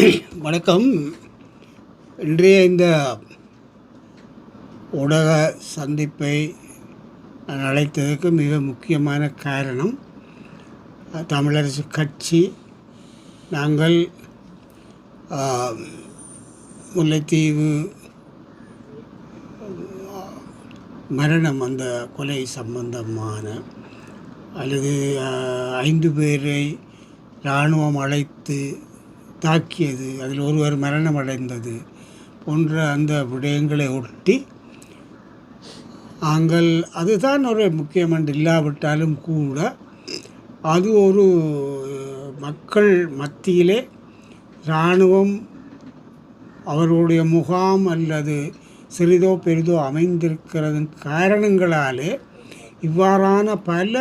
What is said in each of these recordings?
வணக்கம். இன்றைய இந்த ஊடக சந்திப்பை நான் அழைத்ததற்கு மிக முக்கியமான காரணம் தமிழரசு கட்சி. நாங்கள் முல்லைத்தீவு மரணம் அந்த கொலை சம்பந்தமான அல்லது ஐந்து பேரை இராணுவம் அழைத்து தாக்கியது. அதில் ஒருவர் மரணம் அடைந்தது போன்ற அந்த விடயங்களை ஒட்டி நாங்கள் அதுதான் ஒரு முக்கியமன்று இல்லாவிட்டாலும் கூட அது ஒரு மக்கள் மத்தியிலே இராணுவம் அவர்களுடைய முகாம் அல்லது சிறிதோ பெரிதோ அமைந்திருக்கிறது காரணங்களாலே இவ்வாறான பல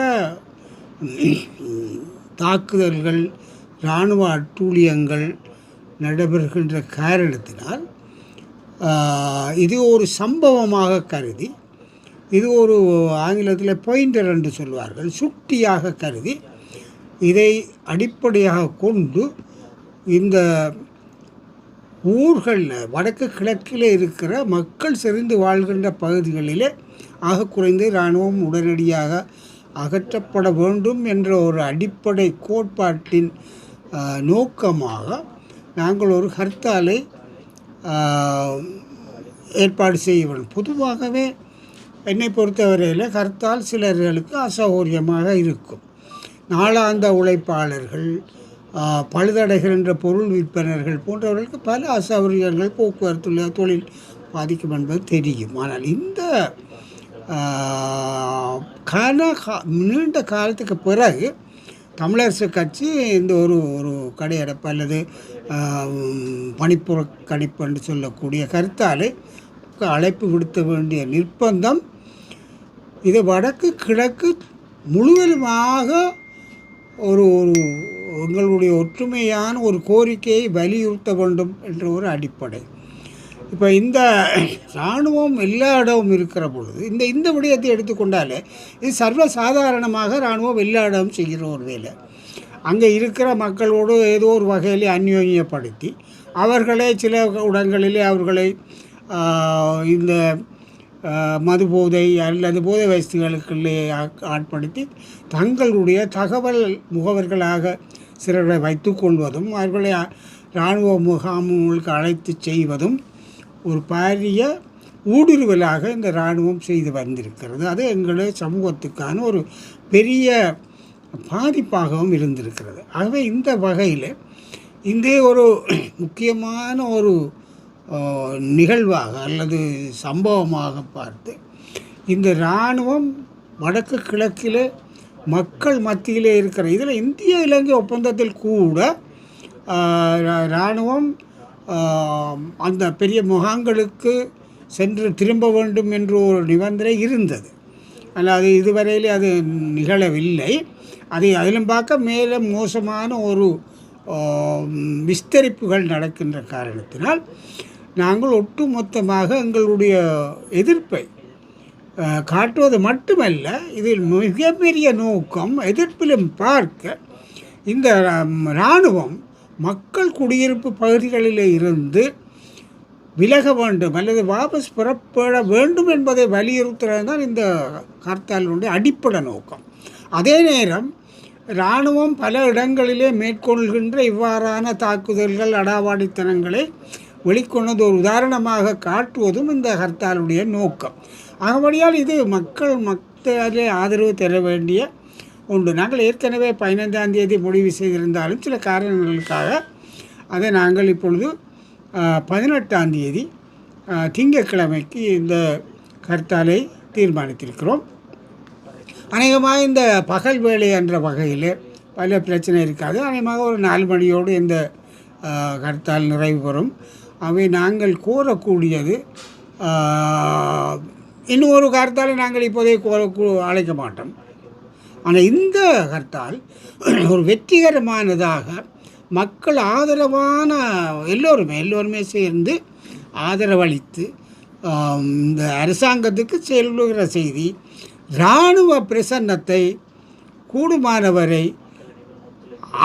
தாக்குதல்கள் இராணுவ அட்டூழியங்கள் நடைபெறுகின்ற காரணத்தினால் இது ஒரு சம்பவமாக கருதி இது ஒரு ஆங்கிலத்தில் பாயிண்டர் என்று சொல்வார்கள் சுட்டியாக கருதி இதை அடிப்படையாக கொண்டு இந்த ஊர்களில் வடக்கு கிழக்கில் இருக்கிற மக்கள் செறிந்து வாழ்கின்ற பகுதிகளிலே ஆக குறைந்து இராணுவம் உடனடியாக அகற்றப்பட வேண்டும் என்ற ஒரு அடிப்படை கோட்பாட்டின் நோக்கமாக நாங்கள் ஒரு ஹர்த்தாலை ஏற்பாடு செய்ய வேண்டும். பொதுவாகவே என்னை பொறுத்தவரையில் ஹர்த்தால் சிலர்களுக்கு அசௌகரியமாக இருக்கும். நாளாந்த உழைப்பாளர்கள் பழுதடைகின்ற பொருள் விற்பனர்கள் போன்றவர்களுக்கு பல அசௌகரியங்கள் போக்குவரத்து தொழில் பாதிக்கும் என்பது தெரியும். ஆனால் இந்த கன கா- நீண்ட காலத்துக்கு பிறகு தமிழரசு கட்சி இந்த ஒரு ஒரு கடையடைப்பு அல்லது பணிப்புறக்கணிப்பு என்று சொல்லக்கூடிய கருத்தாலே அழைப்பு விடுத்த வேண்டிய நிர்பந்தம். இது வடக்கு கிழக்கு முழுவதுமாக ஒரு ஒரு எங்களுடைய ஒற்றுமையான ஒரு கோரிக்கையை வலியுறுத்த வேண்டும் என்ற ஒரு அடிப்படை. இப்போ இந்த இராணுவம் எல்லா இடமும் இருக்கிற பொழுது இந்த இந்த விடயத்தை எடுத்துக்கொண்டாலே இது சர்வசாதாரணமாக இராணுவம் எல்லா இடமும் செய்கிற ஒரு வேலை. அங்கே இருக்கிற மக்களோடு ஏதோ ஒரு வகையில் அந்யோன்யப்படுத்தி அவர்களே சில இடங்களிலே அவர்களை இந்த மது போதை அல்லது போதை வயசுகளுக்குள்ளே ஆட்- ஆட்படுத்தி தங்களுடைய தகவல் முகவர்களாக சிலரை வைத்து கொள்வதும் அவர்களை இராணுவ முகாம்களுக்கு அழைத்து செய்வதும் ஒரு பாரிய ஊடுருவலாக இந்த இராணுவம் செய்து வந்திருக்கிறது. அது எங்களுடைய சமூகத்துக்கான ஒரு பெரிய பாதிப்பாகவும் இருந்திருக்கிறது. ஆகவே இந்த வகையில் இந்த ஒரு முக்கியமான ஒரு நிகழ்வாக அல்லது சம்பவமாக பார்த்து இந்த இராணுவம் வடக்கு கிழக்கில் மக்கள் மத்தியிலே இருக்கிற இதில் இந்திய இலங்கை ஒப்பந்தத்தில் கூட ரா- இராணுவம் அந்த பெரிய முகாம்களுக்கு சென்று திரும்ப வேண்டும் என்று ஒரு நிபந்தனை இருந்தது. ஆனால் அது இதுவரையில் அது நிகழவில்லை. அதை அதிலும் பார்க்க மேலும் மோசமான ஒரு விஸ்தரிப்புகள் நடக்கின்ற காரணத்தினால் நாங்கள் ஒட்டுமொத்தமாக எங்களுடைய எதிர்ப்பை காட்டுவது மட்டுமல்ல இதில் மிகப்பெரிய நோக்கம் எதிர்ப்பிலும் பார்க்க இந்த இராணுவம் மக்கள் குடியிருப்பு பகுதிகளில் இருந்து விலக வேண்டும் அல்லது வாபஸ் புறப்பட வேண்டும் என்பதை வலியுறுத்துறது தான் இந்த ஹர்த்தாலினுடைய அடிப்படை நோக்கம். அதே நேரம் இராணுவம் பல இடங்களிலே மேற்கொள்கின்ற இவ்வாறான தாக்குதல்கள் அடாவாடித்தனங்களை வெளிக்கொண்டது ஒரு உதாரணமாக காட்டுவதும் இந்த ஹர்த்தாலுடைய நோக்கம். ஆகபடியால் இது மக்கள் மக்களே ஆதரவு தர வேண்டிய உண்டு. நாங்கள் ஏற்கனவே பதினைந்தாம் தேதி முடிவு செய்திருந்தாலும் சில காரணங்களுக்காக அதை நாங்கள் இப்பொழுது பதினெட்டாம் தேதி திங்கட்கிழமைக்கு இந்த கருத்தாலை தீர்மானித்திருக்கிறோம். அநேகமாக இந்த பகல் வேலை என்ற வகையில் பல பிரச்சனை இருக்காது. அநேகமாக ஒரு நாலு மணியோடு இந்த கருத்தால் நிறைவு பெறும். அவை நாங்கள் கோரக்கூடியது இன்னும் ஒரு கருத்தாலை நாங்கள் இப்போதைக்கு கோர அழைக்க மாட்டோம். ஆனால் இந்த கர்த்தால் ஒரு வெற்றிகரமானதாக மக்கள் ஆதரவான எல்லோருமே எல்லோருமே சேர்ந்து ஆதரவளித்து இந்த அரசாங்கத்துக்கு செல்லுகிற செய்தி இராணுவ பிரசன்னத்தை கூடுமானவரை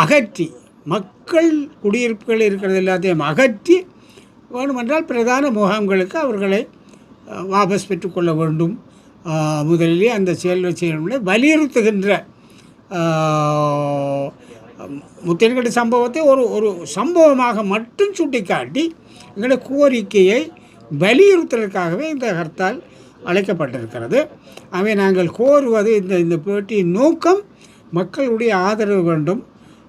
அகற்றி மக்கள் குடியிருப்புகள் இருக்கிறது எல்லாத்தையும் அகற்றி வேணுமென்றால் பிரதான முகாம்களுக்கு அவர்களை வாபஸ் பெற்றுக்கொள்ள வேண்டும். முதலிலே அந்த செயல் செயல்களை வலியுறுத்துகின்ற அஹ், சம்பவத்தை ஒரு ஒரு சம்பவமாக மட்டும் சுட்டிக்காட்டி எங்களுடைய கோரிக்கையை வலியுறுத்துவதற்காகவே இந்த ஹர்த்தால் அழைக்கப்பட்டிருக்கிறது. அவை நாங்கள் கோருவது இந்த இந்த பேட்டியின் நோக்கம் மக்களுடைய ஆதரவு வேண்டும்.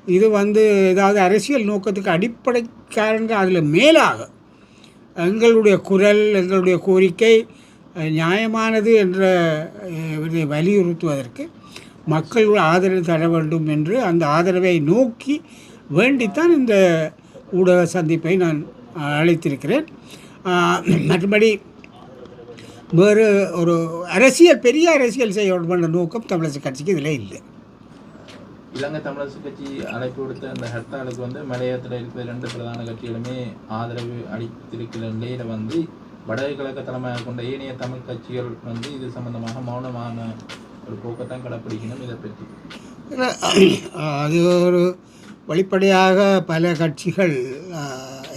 இது வந்து ஏதாவது அரசியல் நோக்கத்துக்கு அடிப்படை காரணங்கள் அதில் மேலாக எங்களுடைய குரல் எங்களுடைய கோரிக்கை நியாயமானது என்ற இதை வலியுறுத்துவதற்கு மக்கள் ஆதரவு தர வேண்டும் என்று அந்த ஆதரவை நோக்கி வேண்டித்தான் இந்த ஊடக சந்திப்பை நான் அழைத்திருக்கிறேன். மற்றபடி வேறு ஒரு அரசியல் பெரிய அரசியல் செய்ய வேண்டும் என்ற நோக்கம் தமிழரசு கட்சிக்கு இதில் இல்லை. இலங்கை தமிழரசு கட்சி அழைப்பு விடுத்த அந்த ஹர்த்தாலுக்கு வந்து மலையத்தில் இருக்கிற ரெண்டு பிரதான கட்சிகளுமே ஆதரவு அளித்திருக்கிற நிலையில் வந்து வடக்கு கிழக்கு தலைமையாக கொண்ட ஏனைய தமிழ் கட்சிகள் வந்து இது சம்பந்தமாக மௌனமான ஒரு போக்கத்தான் கடைப்பிடிக்கணும் இதை பற்றி. அது ஒரு வெளிப்படையாக பல கட்சிகள்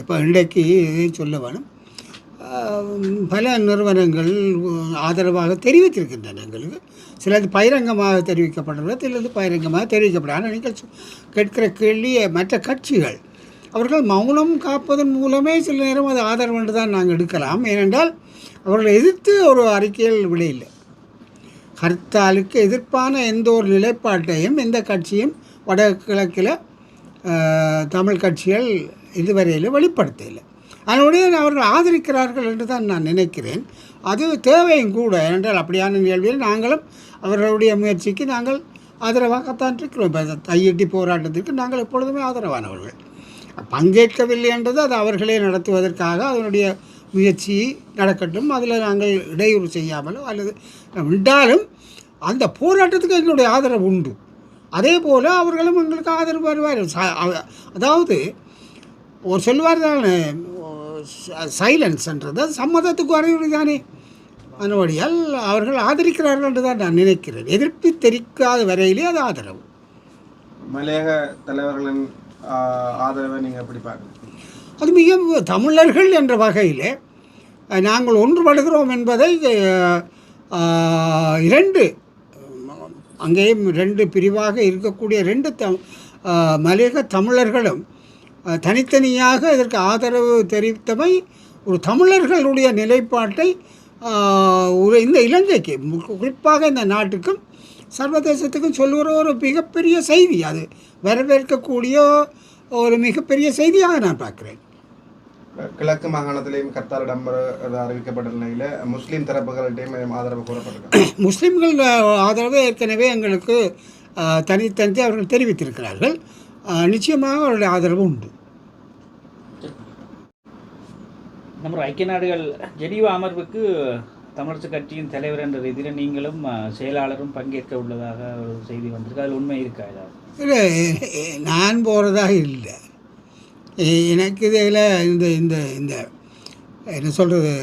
இப்போ இன்றைக்கு இதையும் சொல்ல வேணும். பல நிறுவனங்கள் ஆதரவாக தெரிவித்திருக்கின்றன எங்களுக்கு. சிலது பகிரங்கமாக தெரிவிக்கப்படுறது சிலது பகிரங்கமாக தெரிவிக்கப்படும் ஆனால் நீங்கள் கேட்கிற கேள்வி மற்ற கட்சிகள் அவர்கள் மௌனம் காப்பதன் மூலமே சில நேரம் அது ஆதரவு என்று தான் நாங்கள் எடுக்கலாம். ஏனென்றால் அவர்களை எதிர்த்து ஒரு அறிக்கையில் விடையில்லை ஹர்த்தாலுக்கு எதிர்ப்பான எந்த ஒரு நிலைப்பாட்டையும் எந்த கட்சியும் வடகிழக்கில் தமிழ் கட்சிகள் இதுவரையில் வெளிப்படுத்தவில்லை. அதனுடைய அவர்கள் ஆதரிக்கிறார்கள் என்று தான் நான் நினைக்கிறேன். அது தேவையும் கூட. ஏனென்றால் அப்படியான நிகழ்வில் நாங்களும் அவர்களுடைய முயற்சிக்கு நாங்கள் ஆதரவாகத்தான் இருக்கிறோம். இப்போ தையட்டி போராட்டத்திற்கு நாங்கள் எப்பொழுதுமே ஆதரவானவர்கள். பங்கேற்கவில்லை என்றது அது அவர்களே நடத்துவதற்காக அதனுடைய முயற்சி நடக்கட்டும். அதில் நாங்கள் இடையூறு செய்யாமலோ அல்லது விட்டாலும் அந்த போராட்டத்துக்கு எங்களுடைய ஆதரவு உண்டு. அதே போல் அவர்களும் எங்களுக்கு ஆதரவு வருவார்கள். அதாவது ஒரு சொல்வார் தானே சைலன்ஸ்ன்றது சம்மதத்துக்கு வரையுறு தானே. அதனுடையால் அவர்கள் ஆதரிக்கிறார்கள் என்று தான் நான் நினைக்கிறேன். எதிர்ப்பு தெரிவிக்காத வரையிலே அது ஆதரவு. மலையக தலைவர்களின் ஆதரவை நீங்கள் எப்படி பார்க்குறீங்க? அது மிக தமிழர்கள் என்ற வகையில் நாங்கள் ஒன்றுபடுகிறோம் என்பதை இரண்டு அங்கேயும் ரெண்டு பிரிவாக இருக்கக்கூடிய ரெண்டு த மலையக தமிழர்களும் தனித்தனியாக இதற்கு ஆதரவு தெரிவித்தமை ஒரு தமிழர்களுடைய நிலைப்பாட்டை ஒரு இந்த இலங்கைக்கு மு- குறிப்பாக இந்த நாட்டுக்கும் சர்வதேசத்துக்கும் சொல்லுகிற ஒரு மிகப்பெரிய செய்தி அது. வரவேற்கக்கூடிய ஒரு மிகப்பெரிய செய்தியாக நான் பார்க்குறேன். கிழக்கு மாகாணத்திலேயும் கர்த்தார் இடம்பெற அறிவிக்கப்பட்ட நிலையில் முஸ்லீம் தரப்புகள்கிட்டையும் ஆதரவு கூறப்பட்டிருக்கு. முஸ்லிம்கள் ஆதரவு ஏற்கனவே எங்களுக்கு அஹ், தனித்தனி அவர்கள் தெரிவித்திருக்கிறார்கள். நிச்சயமாக அவருடைய ஆதரவு உண்டு. நம்ம ஐக்கிய நாடுகள் ஜெனீவா அமர்வுக்கு தமிழரசு கட்சியின் தலைவர் என்ற ரீதியில் நீங்களும் செயலாளரும் பங்கேற்க உள்ளதாக ஒரு செய்தி வந்திருக்கு. அதில் உண்மை இருக்கா ஏதாவது? இல்லை நான் போகிறதாக இல்லை. எனக்கு இதில் இந்த இந்த இந்த என்ன சொல்கிறது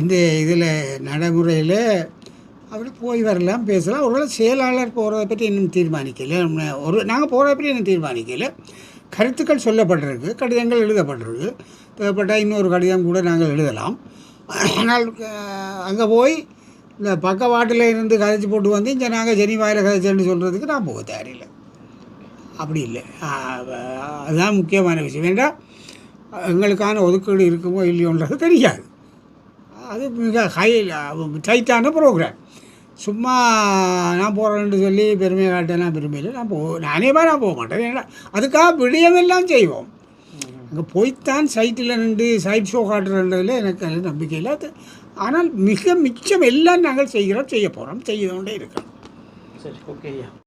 இந்த இதில் நடைமுறையில் அப்படி போய் வரலாம் பேசலாம். ஒருவேளை செயலாளர் போகிறத பற்றி இன்னும் தீர்மானிக்கலை. ஒரு நாங்கள் போகிறத பற்றி இன்னும் தீர்மானிக்கலை. கருத்துக்கள் சொல்லப்பட்டிருக்கு கடிதங்கள் எழுதப்பட்டிருக்கு. தேவைப்பட்டால் இன்னொரு கடிதம் கூட நாங்கள் எழுதலாம். ஆனால் அங்கே போய் இந்த பக்கவாட்டில் இருந்து கதைச்சி போட்டு வந்து இங்கே நாங்கள் ஜெனிவாயில் கதைச்சேன்னு சொல்கிறதுக்கு நான் போக தேவையில்லை அப்படி இல்லை. அதுதான் முக்கியமான விஷயம். வேண்டாம் எங்களுக்கான ஒதுக்கீடு இருக்குமோ இல்லையோன்றது தெரியாது. அது மிக ஹை டைட்டான ப்ரோக்ராம். சும்மா நான் போகிறேன்னு சொல்லி பெருமையை காட்டேன்னா நான் நான் போ நானே நான் போக மாட்டேன். ஏன்னா அதுக்காக விடயமெல்லாம் செய்வோம். அங்கே போய்த்தான் சைட்டில் நின்று சைட் ஷோ காட்டுறதுல எனக்கு அது நம்பிக்கை இல்லை. அது ஆனால் மிக மிச்சம் எல்லாம் நாங்கள் செய்கிறோம் செய்ய போகிறோம் செய்து கொண்டே இருக்கிறோம். சரி ஓகே ஐயா.